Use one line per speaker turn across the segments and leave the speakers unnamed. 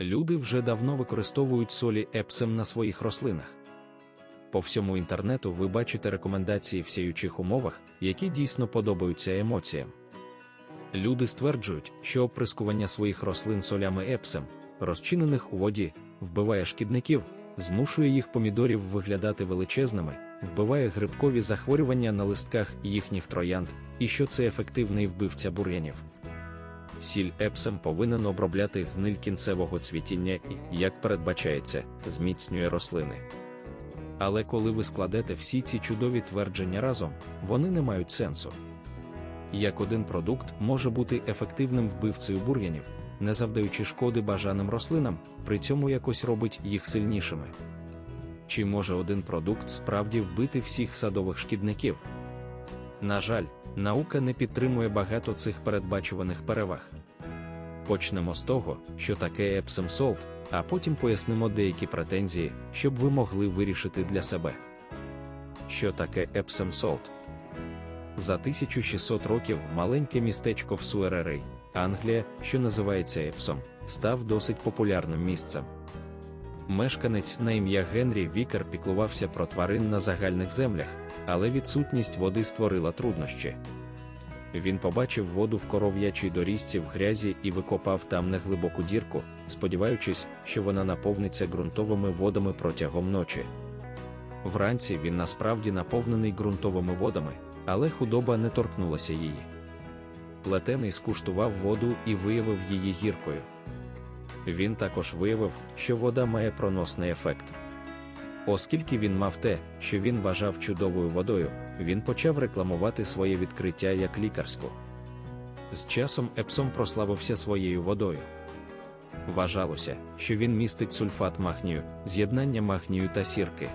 Люди вже давно використовують солі епсем на своїх рослинах. По всьому інтернету ви бачите рекомендації в сіючих умовах, які дійсно подобаються емоціям. Люди стверджують, що оприскування своїх рослин солями епсем, розчинених у воді, вбиває шкідників, змушує їх помідорів виглядати величезними, вбиває грибкові захворювання на листках їхніх троянд, і що це ефективний вбивця бур'янів. Сіль епсем повинен обробляти гниль кінцевого цвітіння і, як передбачається, зміцнює рослини. Але коли ви складете всі ці чудові твердження разом, вони не мають сенсу. Як один продукт може бути ефективним вбивцею бур'янів, не завдаючи шкоди бажаним рослинам, при цьому якось робить їх сильнішими. Чи може один продукт справді вбити всіх садових шкідників? На жаль, наука не підтримує багато цих передбачуваних переваг. Почнемо з того, що таке Epsom Salt, а потім пояснимо деякі претензії, щоб ви могли вирішити для себе. Що таке Epsom Salt? За 1600 років маленьке містечко в Суеререй, Англія, що називається Епсом, став досить популярним місцем. Мешканець на ім'я Генрі Вікер піклувався про тварин на загальних землях, але відсутність води створила труднощі. Він побачив воду в коров'ячій доріжці в грязі і викопав там неглибоку дірку, сподіваючись, що вона наповниться ґрунтовими водами протягом ночі. Вранці він насправді наповнений ґрунтовими водами, але худоба не торкнулася її. Плетений скуштував воду і виявив її гіркою. Він також виявив, що вода має проносний ефект. Оскільки він мав те, що він вважав чудовою водою, він почав рекламувати своє відкриття як лікарську. З часом Епсом прославився своєю водою. Вважалося, що він містить сульфат махнію, з'єднання махнію та сірки.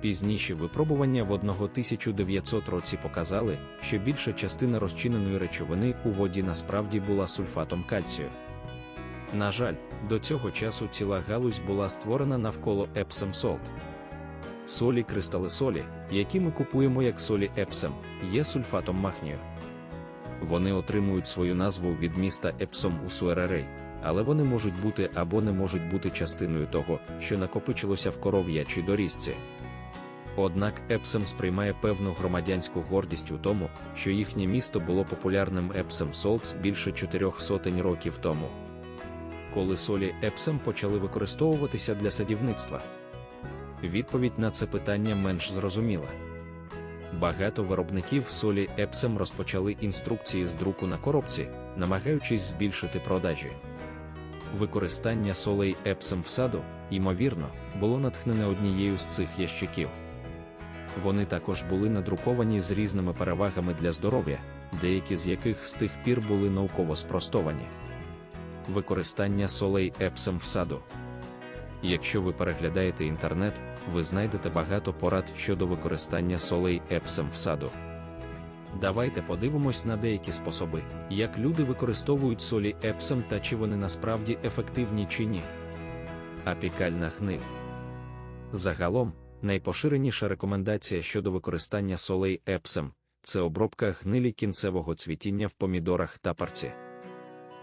Пізніші випробування в 1900 році показали, що більша частина розчиненої речовини у воді насправді була сульфатом кальцію. На жаль, до цього часу ціла галузь була створена навколо Epsom Salt. Солі кристали солі, які ми купуємо як солі Епсом, є сульфатом махнію. Вони отримують свою назву від міста Епсом у Суеререй, але вони можуть бути або не можуть бути частиною того, що накопичилося в коров'ячій доріжці. Однак Епсом сприймає певну громадянську гордість у тому, що їхнє місто було популярним Епсом Солтс більше чотирьох сотень років тому. Коли солі Епсом почали використовуватися для садівництва. Відповідь на це питання менш зрозуміла. Багато виробників солі Епсом розпочали інструкції з друку на коробці, намагаючись збільшити продажі. Використання солей Епсом в саду, ймовірно, було натхнене однією з цих ящиків. Вони також були надруковані з різними перевагами для здоров'я, деякі з яких з тих пір були науково спростовані. Використання солей Епсом в саду. Якщо ви переглядаєте інтернет, ви знайдете багато порад щодо використання солей Епсом в саду. Давайте подивимось на деякі способи, як люди використовують солі Епсом та чи вони насправді ефективні чи ні. Апікальна гниль. Загалом, найпоширеніша рекомендація щодо використання солей Епсом це обробка гнилі кінцевого цвітіння в помідорах та парці.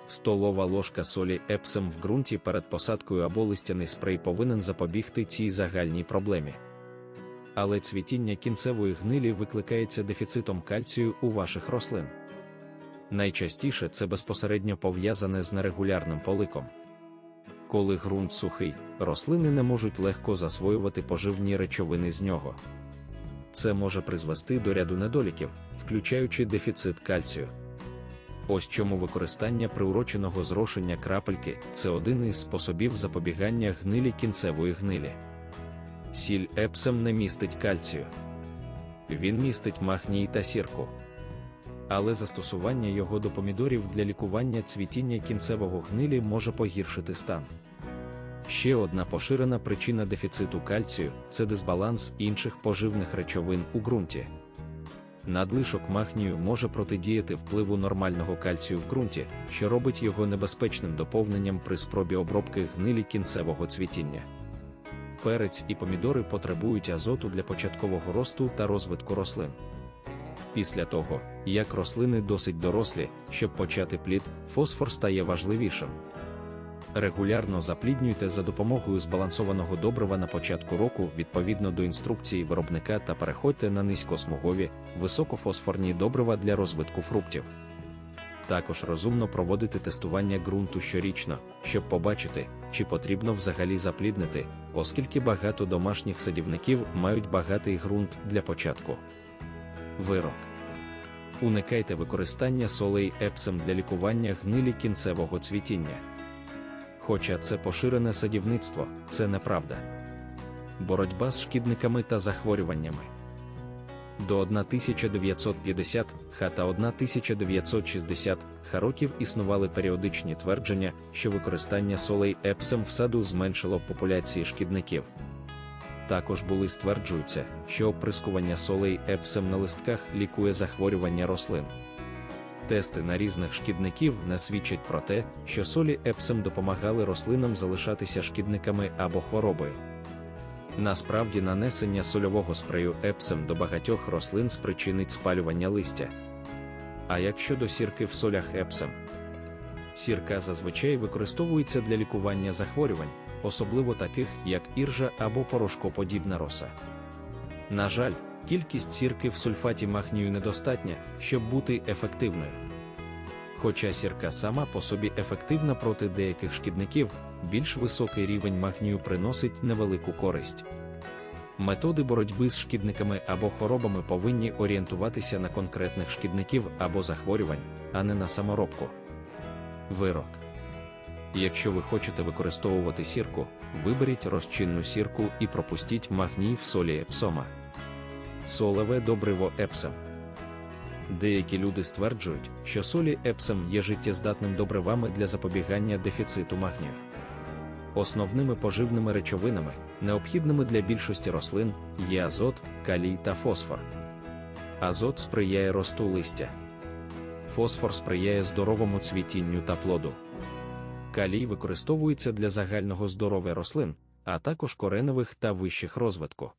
Столова ложка солі епсом в ґрунті перед посадкою або листяний спрей повинен запобігти цій загальній проблемі. Але цвітіння кінцевої гнилі викликається дефіцитом кальцію у ваших рослин. Найчастіше це безпосередньо пов'язане з нерегулярним поликом. Коли ґрунт сухий, рослини не можуть легко засвоювати поживні речовини з нього. Це може призвести до ряду недоліків, включаючи дефіцит кальцію. Ось чому використання приуроченого зрошення крапельки це один із способів запобігання гнилі кінцевої гнилі. Сіль епсом не містить кальцію. Він містить магній та сірку. Але застосування його до помідорів для лікування цвітіння кінцевого гнилі може погіршити стан. Ще одна поширена причина дефіциту кальцію це дисбаланс інших поживних речовин у ґрунті. Надлишок махнію може протидіяти впливу нормального кальцію в ґрунті, що робить його небезпечним доповненням при спробі обробки гнилі кінцевого цвітіння. Перець і помідори потребують азоту для початкового росту та розвитку рослин. Після того, як рослини досить дорослі, щоб почати плід, фосфор стає важливішим. Регулярно запліднюйте за допомогою збалансованого добрива на початку року відповідно до інструкції виробника та переходьте на низькосмугові, високофосфорні добрива для розвитку фруктів. Також розумно проводити тестування ґрунту щорічно, щоб побачити, чи потрібно взагалі запліднити, оскільки багато домашніх садівників мають багатий ґрунт для початку. Вирок. Уникайте використання солей епсем для лікування гнилі кінцевого цвітіння. Хоча це поширене садівництво, це неправда. Боротьба з шкідниками та захворюваннями. До 1950 ха та 1960 ха років існували періодичні твердження, що використання солей епсем в саду зменшило популяції шкідників. Також були стверджуються, що оприскування солей епсем на листках лікує захворювання рослин. Тести на різних шкідників не свідчать про те, що солі епсем допомагали рослинам залишатися шкідниками або хворобою. Насправді, нанесення сольового спрею епсем до багатьох рослин спричинить спалювання листя. А як щодо сірки в солях епсем, сірка зазвичай використовується для лікування захворювань, особливо таких, як іржа або порошкоподібна роса. На жаль, кількість сірки в сульфаті махнію недостатня, щоб бути ефективною. Хоча сірка сама по собі ефективна проти деяких шкідників, більш високий рівень магнію приносить невелику користь. Методи боротьби з шкідниками або хворобами повинні орієнтуватися на конкретних шкідників або захворювань, а не на саморобку. Вирок. Якщо ви хочете використовувати сірку, виберіть розчинну сірку і пропустіть магній в солі епсома. Солеве добриво епсом. Деякі люди стверджують, що солі епсом є життєздатним добривами для запобігання дефіциту магнію. Основними поживними речовинами, необхідними для більшості рослин, є азот, калій та фосфор. Азот сприяє росту листя. Фосфор сприяє здоровому цвітінню та плоду. Калій використовується для загального здоров'я рослин, а також кореневих та вищих розвитку.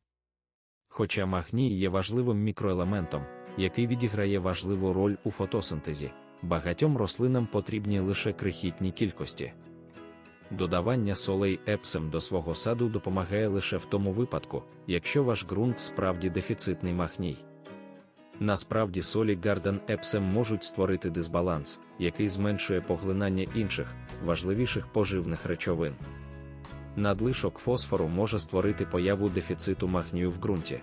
Хоча магній є важливим мікроелементом, який відіграє важливу роль у фотосинтезі, багатьом рослинам потрібні лише крихітні кількості. Додавання солей епсем до свого саду допомагає лише в тому випадку, якщо ваш ґрунт справді дефіцитний магній. Насправді солі Garden Epsom можуть створити дисбаланс, який зменшує поглинання інших, важливіших поживних речовин. Надлишок фосфору може створити появу дефіциту магнію в ґрунті.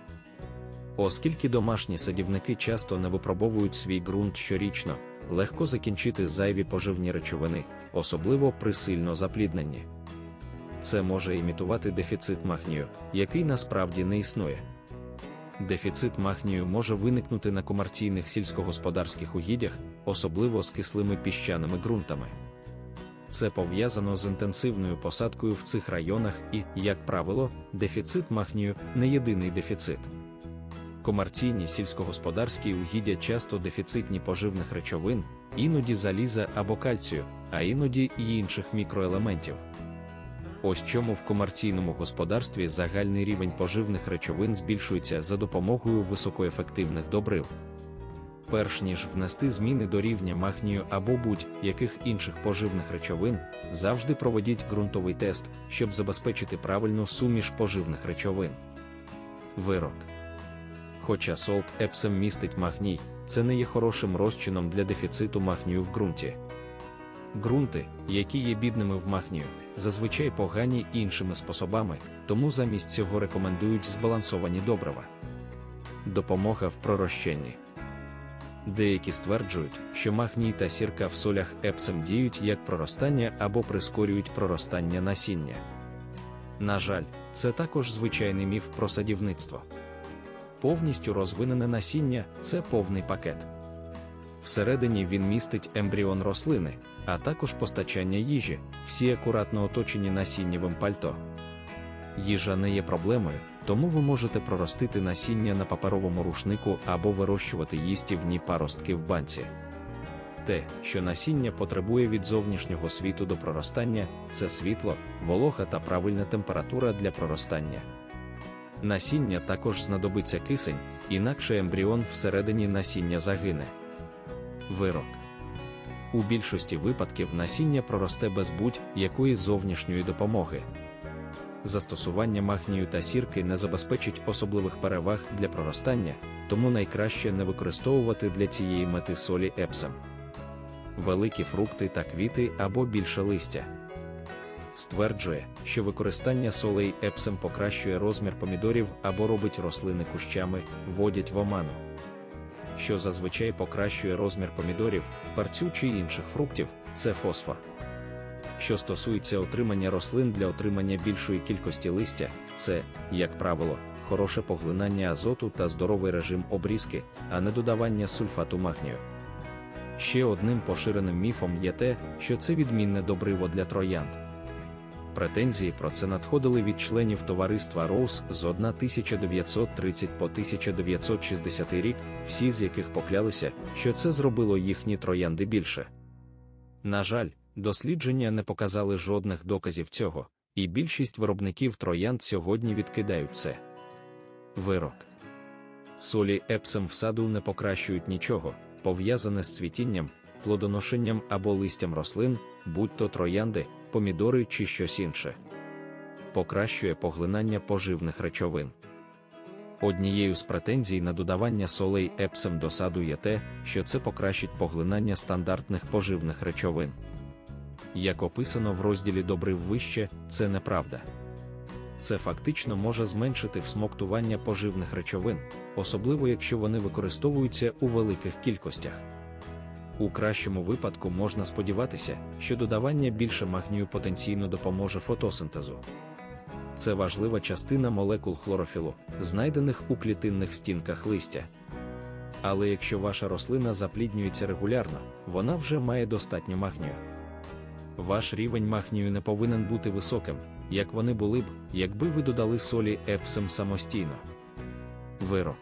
Оскільки домашні садівники часто не випробовують свій ґрунт щорічно, легко закінчити зайві поживні речовини, особливо при сильно заплідненні. Це може імітувати дефіцит магнію, який насправді не існує. Дефіцит магнію може виникнути на комерційних сільськогосподарських угіддях, особливо з кислими піщаними ґрунтами. Це пов'язано з інтенсивною посадкою в цих районах і, як правило, дефіцит магнію не єдиний дефіцит. Комерційні сільськогосподарські угіддя часто дефіцитні поживних речовин, іноді заліза або кальцію, а іноді й інших мікроелементів. Ось чому в комерційному господарстві загальний рівень поживних речовин збільшується за допомогою високоефективних добрив. Перш ніж внести зміни до рівня магнію або будь-яких інших поживних речовин, завжди проведіть ґрунтовий тест, щоб забезпечити правильну суміш поживних речовин. Вирок. Хоча солт епсем містить магній, це не є хорошим розчином для дефіциту магнію в ґрунті. Ґрунти, які є бідними в магнію, зазвичай погані іншими способами, тому замість цього рекомендують збалансовані добрива. Допомога в пророщенні. Деякі стверджують, що магній та сірка в солях епсем діють як проростання або прискорюють проростання насіння. На жаль, це також звичайний міф про садівництво. Повністю розвинене насіння це повний пакет. Всередині він містить ембріон рослини, а також постачання їжі, всі акуратно оточені насіннєвим пальто. Їжа не є проблемою, тому ви можете проростити насіння на паперовому рушнику або вирощувати їстівні паростки в банці. Те, що насіння потребує від зовнішнього світу до проростання, це світло, волога та правильна температура для проростання. Насіння також знадобиться кисень, інакше ембріон всередині насіння загине. Вирок. У більшості випадків насіння проросте без будь-якої зовнішньої допомоги. Застосування магнію та сірки не забезпечить особливих переваг для проростання, тому найкраще не використовувати для цієї мети солі епсом. Великі фрукти та квіти або більше листя. Стверджує, що використання солей епсом покращує розмір помідорів або робить рослини кущами, вводять в оману. Що зазвичай покращує розмір помідорів, парцю чи інших фруктів, це фосфор. Що стосується отримання рослин для отримання більшої кількості листя, це, як правило, хороше поглинання азоту та здоровий режим обрізки, а не додавання сульфату магнію. Ще одним поширеним міфом є те, що це відмінне добриво для троянд. Претензії про це надходили від членів товариства Роуз з 1930 по 1960 рік, всі з яких поклялися, що це зробило їхні троянди більше. На жаль, дослідження не показали жодних доказів цього, і більшість виробників троянд сьогодні відкидають це. Вирок солі епсом в саду не покращують нічого, пов'язане з цвітінням, плодоношенням або листям рослин, будь-то троянди, помідори чи щось інше. Покращує поглинання поживних речовин. Однією з претензій на додавання солей епсом до саду є те, що це покращить поглинання стандартних поживних речовин. Як описано в розділі добрив вище, це неправда. Це фактично може зменшити всмоктування поживних речовин, особливо якщо вони використовуються у великих кількостях. У кращому випадку можна сподіватися, що додавання більше магнію потенційно допоможе фотосинтезу. Це важлива частина молекул хлорофілу, знайдених у клітинних стінках листя. Але якщо ваша рослина запліднюється регулярно, вона вже має достатньо магнію. Ваш рівень магнію не повинен бути високим, як вони були б, якби ви додали солі епсом самостійно. Вирок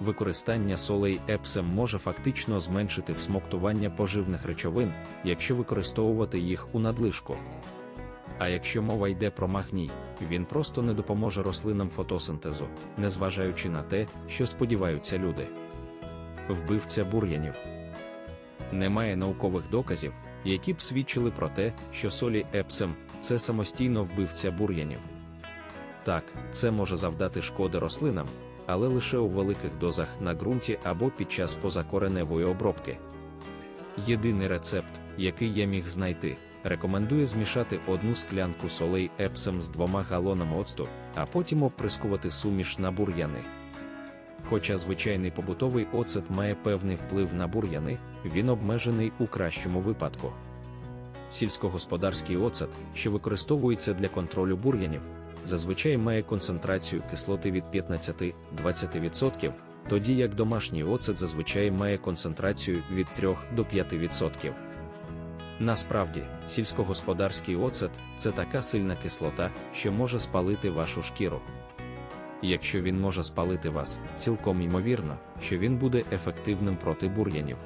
використання солей епсем може фактично зменшити всмоктування поживних речовин, якщо використовувати їх у надлишку. А якщо мова йде про магній, він просто не допоможе рослинам фотосинтезу, незважаючи на те, що сподіваються люди. Вбивця бур'янів немає наукових доказів, які б свідчили про те, що солі епсем це самостійно вбивця бур'янів. Так, це може завдати шкоди рослинам, але лише у великих дозах на ґрунті або під час позакореневої обробки. Єдиний рецепт, який я міг знайти, рекомендує змішати одну склянку солей епсом з двома галонами оцту, а потім оприскувати суміш на бур'яни. Хоча звичайний побутовий оцет має певний вплив на бур'яни, він обмежений у кращому випадку. Сільськогосподарський оцет, що використовується для контролю бур'янів, зазвичай має концентрацію кислоти від 15-20%, тоді як домашній оцет зазвичай має концентрацію від 3 до 5%. Насправді, сільськогосподарський оцет це така сильна кислота, що може спалити вашу шкіру. Якщо він може спалити вас, цілком ймовірно, що він буде ефективним проти бур'янів.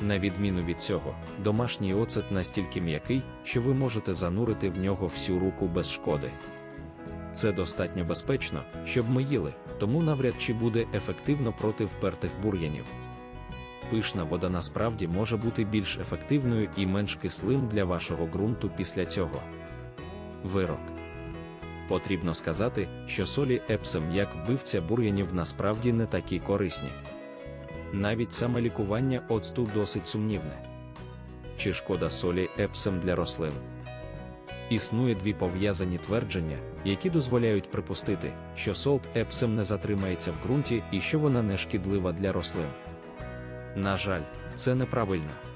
На відміну від цього, домашній оцет настільки м'який, що ви можете занурити в нього всю руку без шкоди. Це достатньо безпечно, щоб ми їли, тому навряд чи буде ефективно проти впертих бур'янів. Пишна вода насправді може бути більш ефективною і менш кислим для вашого ґрунту після цього. Вирок потрібно сказати, що солі епсом як вбивця бур'янів насправді не такі корисні. Навіть саме лікування оцту досить сумнівне. Чи шкода солі епсом для рослин? Існує дві пов'язані твердження, які дозволяють припустити, що солт епсом не затримається в ґрунті і що вона не шкідлива для рослин. На жаль, це неправильно.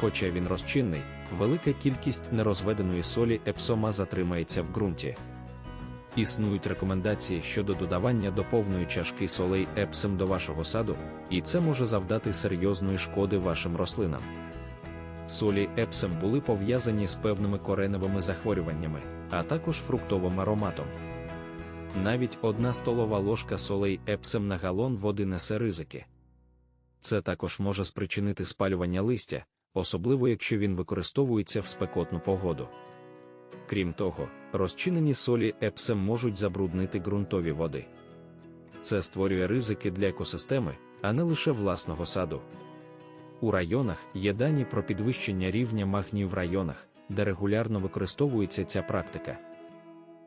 Хоча він розчинний, велика кількість нерозведеної солі епсома затримається в ґрунті. Існують рекомендації щодо додавання до повної чашки солей епсом до вашого саду, і це може завдати серйозної шкоди вашим рослинам. Солі епсом були пов'язані з певними кореневими захворюваннями, а також фруктовим ароматом. Навіть одна столова ложка солей епсом на галон води несе ризики. Це також може спричинити спалювання листя, особливо якщо він використовується в спекотну погоду. Крім того, розчинені солі епсем можуть забруднити ґрунтові води. Це створює ризики для екосистеми, а не лише власного саду. У районах є дані про підвищення рівня магнію в районах, де регулярно використовується ця практика.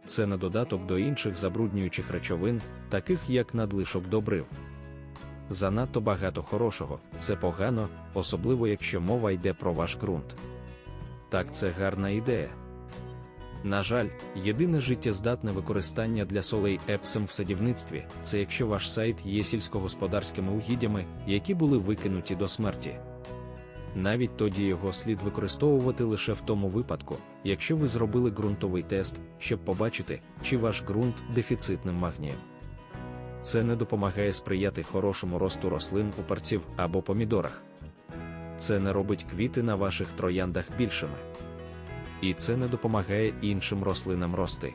Це на додаток до інших забруднюючих речовин, таких як надлишок добрив. Занадто багато хорошого це погано, особливо якщо мова йде про ваш ґрунт. Так, це гарна ідея. На жаль, єдине життєздатне використання для солей епсом в садівництві це якщо ваш сайт є сільськогосподарськими угіддями, які були викинуті до смерті. Навіть тоді його слід використовувати лише в тому випадку, якщо ви зробили ґрунтовий тест, щоб побачити, чи ваш ґрунт дефіцитним магнієм. Це не допомагає сприяти хорошому росту рослин у парців або помідорах. Це не робить квіти на ваших трояндах більшими. І це не допомагає іншим рослинам рости.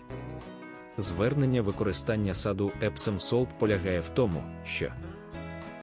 Звернення використання саду Epsom Salt полягає в тому, що